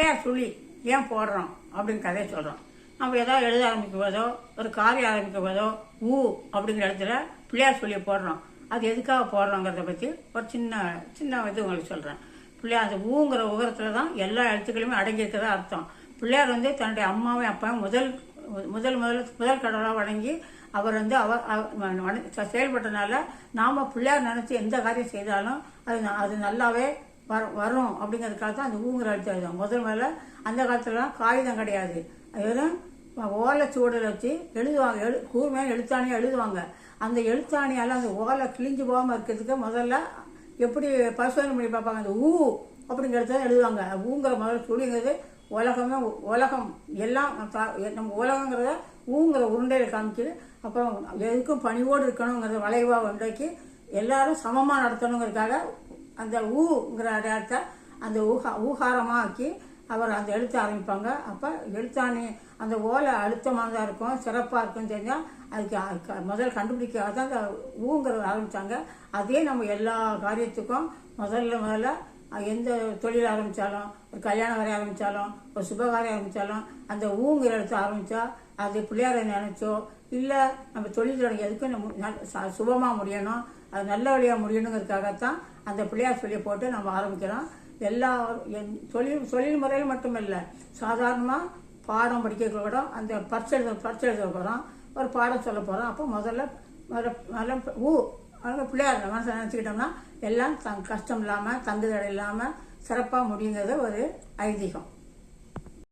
பிள்ளையார் சொல்லி ஏன் போடுறோம்? அப்படின்னு கதையை சொல்கிறோம் நம்ம ஏதாவது எழுத ஆரம்பிக்கும் போதோ ஒரு காரியம் ஆரம்பிக்கும் போதோ ஊ அப்படிங்கிற இடத்துல பிள்ளையார் சொல்லி போடுறோம். அது எதுக்காக போடுறோங்கிறத பற்றி ஒரு சின்ன சின்ன இது உங்களுக்கு சொல்கிறேன் பிள்ளையார் அந்த ஊங்கிற உகரத்தில் தான் எல்லா எழுத்துக்களுமே அடங்கியிருக்கிறதா அர்த்தம். பிள்ளையார் வந்து தன்னுடைய அம்மாவையும் அப்பாவும் முதல் முதல் முதல் முதல் கடவுளாக வணங்கி அவர் வந்து அவர் வண- செயல்பட்டனால நாம் பிள்ளையார் நினச்சி எந்த காரியம் செய்தாலும் அது ந- அது நல்லாவே வர வரும் அப்படிங்கிறதுக்காக தான் அந்த ஊங்குற அழுத்தம் எழுதும் முதல் முதல்ல அந்த காலத்துலலாம் காகிதம் கிடையாது. அது வெறும் ஓலைச்சுவடில் வச்சு எழுதுவாங்க. எழு கூர்மையான எழுத்தாணியாக எழுதுவாங்க. அந்த எழுத்தாணியால் அந்த ஓலை கிழிஞ்சு போகாமல் இருக்கிறதுக்கு முதல்ல எப்படி பரிசோதனை பண்ணி பார்ப்பாங்க? அந்த ஊ அப்படிங்கிறத எழுதுவாங்க. ஊங்கிற முதல்ல சொல்லிங்கிறது உலகமே உலகம் எல்லாம் தா- நம்ம உலகங்கிறத ஊங்கிற உருண்டையில் காமிச்சு அப்புறம் எதுக்கும் பணிவோடு இருக்கணுங்கிறத வளைவாக உண்டாக்கி எல்லாரும் சமமாக நடத்தணுங்கிறதுக்காக அந்த ஊங்கிற அடையாளத்தை அந்த ஊகா ஊகாரமாக ஆக்கி அவர் அந்த எழுத்த ஆரம்பிப்பாங்க. அப்போ எழுத்தாணி அந்த ஓலை அழுத்தமாக தான் இருக்கும் சிறப்பாக இருக்குன்னு தெரிஞ்சால் அதுக்கு க- முதல் கண்டுபிடிக்காத அந்த ஊங்கிறத ஆரம்பித்தாங்க அதே நம்ம எல்லா காரியத்துக்கும் முதல்ல முதல்ல எந்த தொழில் ஆரம்பித்தாலும் ஒரு கல்யாணம் வரைய ஆரம்பித்தாலும் ஒரு சுபகாரியம் ஆரம்பித்தாலும் அந்த ஊங்கிற இடத்த ஆரம்பித்தா அது பிள்ளையாரை நினைச்சோ இல்லை நம்ம தொழில் தொடங்கி எதுக்கும் நம்ம நல்- ச- சுபமாக முடியணும் அது நல்ல வழியாக முடியணுங்கிறதுக்காகத்தான் அந்த பிள்ளையார் சொல்லியை போட்டு நம்ம ஆரம்பிக்கிறோம். எல்லா என் தொழில் தொழில் முறையில் மட்டும் இல்லை சாதாரணமாக பாடம் படிக்க கூட அந்த பரிசு எழுத பரிசு எழுத போகிறோம் ஒரு பாடம் சொல்ல போகிறோம் அப்போ முதல்ல முதல்ல முதல்ல ஊ அவங்க பிள்ளையார் மனசை நினச்சிக்கிட்டோம்னா எல்லாம் தங் கஷ்டம் இல்லாமல் தங்குதடை இல்லாமல் சிறப்பாக முடியுங்கிறது ஒரு ஐதீகம்.